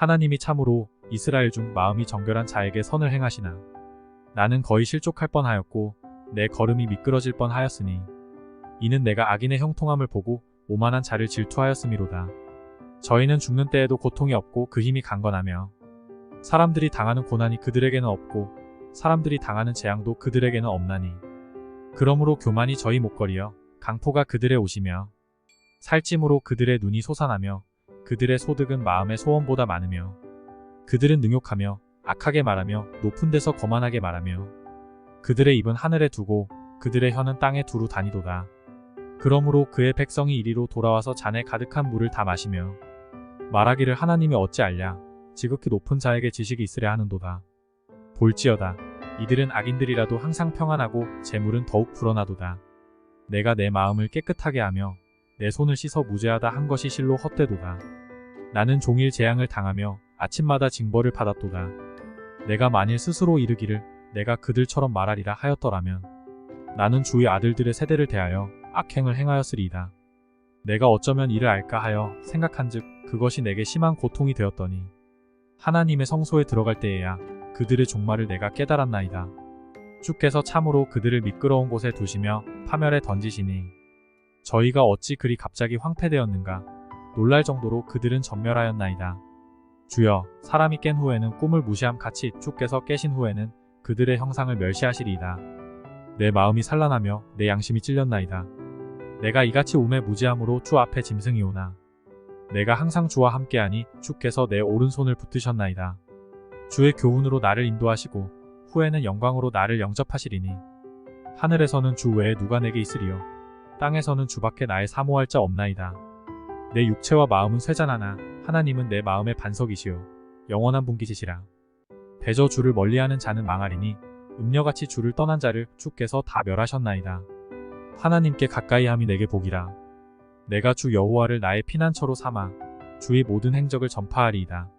하나님이 참으로 이스라엘 중 마음이 정결한 자에게 선을 행하시나 나는 거의 실족할 뻔하였고 내 걸음이 미끄러질 뻔하였으니 이는 내가 악인의 형통함을 보고 오만한 자를 질투하였음이로다. 저희는 죽는 때에도 고통이 없고 그 힘이 강건하며 사람들이 당하는 고난이 그들에게는 없고 사람들이 당하는 재앙도 그들에게는 없나니 그러므로 교만이 저희 목걸이여 강포가 그들의 옷이며 살찜으로 그들의 눈이 솟아나며 그들의 소득은 마음의 소원보다 많으며 그들은 능욕하며 악하게 말하며 높은 데서 거만하게 말하며 그들의 입은 하늘에 두고 그들의 혀는 땅에 두루 다니도다. 그러므로 그의 백성이 이리로 돌아와서 잔에 가득한 물을 다 마시며 말하기를 하나님이 어찌 알랴 지극히 높은 자에게 지식이 있으랴 하는도다. 볼지어다 이들은 악인들이라도 항상 평안하고 재물은 더욱 불어나도다. 내가 내 마음을 깨끗하게 하며 내 손을 씻어 무죄하다 한 것이 실로 헛되도다. 나는 종일 재앙을 당하며 아침마다 징벌을 받았도다. 내가 만일 스스로 이르기를 내가 그들처럼 말하리라 하였더라면 나는 주의 아들들의 세대를 대하여 악행을 행하였으리이다. 내가 어쩌면 이를 알까 하여 생각한즉 그것이 내게 심한 고통이 되었더니 하나님의 성소에 들어갈 때에야 그들의 종말을 내가 깨달았나이다. 주께서 참으로 그들을 미끄러운 곳에 두시며 파멸에 던지시니 저희가 어찌 그리 갑자기 황폐되었는가 놀랄 정도로 그들은 전멸하였나이다. 주여 사람이 깬 후에는 꿈을 무시함 같이 주께서 깨신 후에는 그들의 형상을 멸시하시리이다. 내 마음이 산란하며 내 양심이 찔렸나이다. 내가 이같이 우매 무지함으로 주 앞에 짐승이오나 내가 항상 주와 함께하니 주께서 내 오른손을 붙드셨나이다. 주의 교훈으로 나를 인도하시고 후에는 영광으로 나를 영접하시리니 하늘에서는 주 외에 누가 내게 있으리요 땅에서는 주밖에 나의 사모할 자 없나이다. 내 육체와 마음은 쇠잔하나 하나님은 내 마음의 반석이시요 영원한 분기시시라. 대저 주를 멀리하는 자는 망하리니 음녀같이 주를 떠난 자를 주께서 다 멸하셨나이다. 하나님께 가까이함이 내게 복이라. 내가 주 여호와를 나의 피난처로 삼아 주의 모든 행적을 전파하리이다.